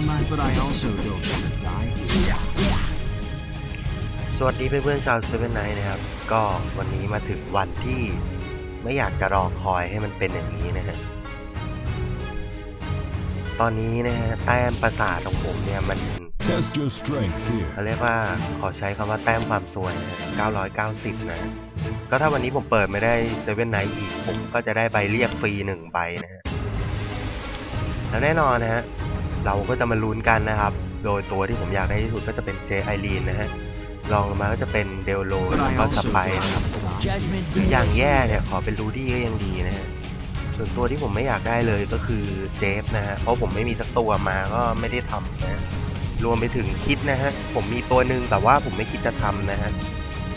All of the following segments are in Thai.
before my, but I also don't want to die here. สวัสดีเพื่อนๆชาวเซเว่นไนนะครับ ก็วันนี้มาถึงวันที่ไม่อยากจะรอคอยให้มันเป็นอย่างนี้นะฮะ ตอนนี้นะฮะแต้มประสาทของผมเนี่ยมัน Test your strength here. เขาเรียกว่าขอใช้คำว่าแต้มความสวยนะ990 นะ ก็ถ้าวันนี้ผมเปิดไม่ได้เซเว่นไนอีก ผมก็จะได้ใบเรียกฟรีหนึ่งใบนะฮะ แล้วแน่นอนนะฮะ เราก็จะมาลุ้นกันนะครับ โดยตัวที่ผมอยากได้ที่สุดก็จะเป็นเจไอรีนนะฮะลองลงมาก็จะเป็นเดลโลแล้วก็สไปนะครับออย่างแย่เนี่ยขอเป็นรูดี้ก็ยังดีนะฮะส่วนตัวที่ผมไม่อยากได้เลยก็คือเจฟนะฮะเพราะผมไม่มีสักตัวมาก็ไม่ได้ทำนะรวมไปถึงคิดนะฮะผมมีตัวหนึ่งแต่ว่าผมไม่คิดจะทำนะฮะ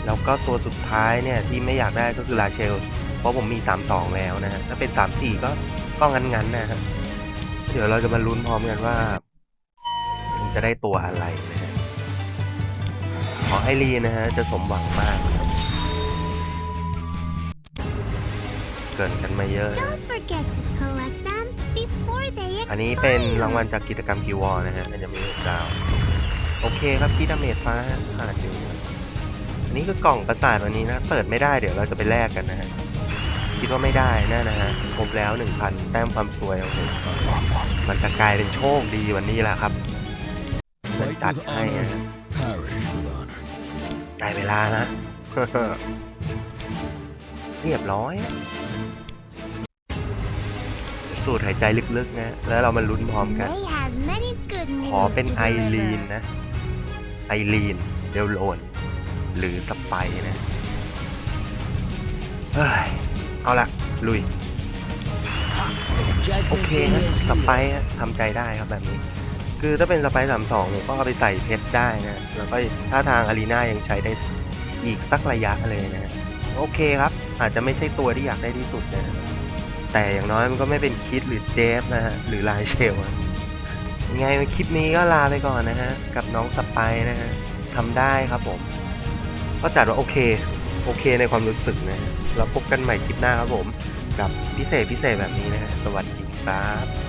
แล้วก็ตัวสุดท้ายเนี่ยที่ไม่อยากได้ก็คือราเชล เพราะผมมีสามสองแล้วนะฮะถ้าเป็นสามสี่ก็ก็งั้นๆนะฮะ เดี๋ยวเราจะมาลุ้นพร้อมกันว่าผมจะได้ตัวอะไรนะฮะขอให้ลีนะฮะจะสมหวังมากนะครับเกรินกันมาเยอะนะ Don't forget to collect them before they อันนี้เป็น expire. รางวัลจากกิจกรรมกิววอลนะฮะอันจะมีหกดาว โอเคครับที่ดาเมจฟ้าผ่านอยู่ครับอันนี้คือกล่องประสาทวันนี้นะ เปิดไม่ได้เดี๋ยวเราจะไปแลกกันนะฮะ คิดว่าไม่ได้แน่นะฮะครบแล้ว 1,000 แต้มความสวยของผมมันจะกลายเป็นโชคดีวันนี้แหละครับ Fight That's with high, honor, uh, perish with honor. ได้เวลานะเรียบร้อยสูดหายใจลึกๆนะ แล้วเรามาลุ้นพร้อมกัน They have many good ขอ news เป็น to ไอรีน deliver. นะ ไอรีนเดลโลน หรือสไปร์นะ เฮ้ย เอาละลุย โอเคนะสไป here. ร์ทำใจได้ครับแบบนี้ คือถ้าเป็นสไปร์สามสองเนี่ยก็เอาไปใส่เพชรได้นะแล้วก็ถ้าทางอารีนายังใช้ได้อีกสักระยะเลยนะโอเคครับ อาจจะไม่ใช่ตัวที่อยากได้ที่สุดนะแต่อย่างน้อยมันก็ไม่เป็นคิดหรือเจฟนะฮะหรือไลายเชลอะยังไงคลิปนี้ก็ลาไปก่อนนะฮะกับน้องสไปร์นะฮะทำได้ครับผม ก็จัดว่าโอเค โอเคในความรู้สึกนะฮะแล้วพบกันใหม่คลิปหน้าครับผม กับพิเศษพิเศษแบบนี้นะฮะสวัสดีครับ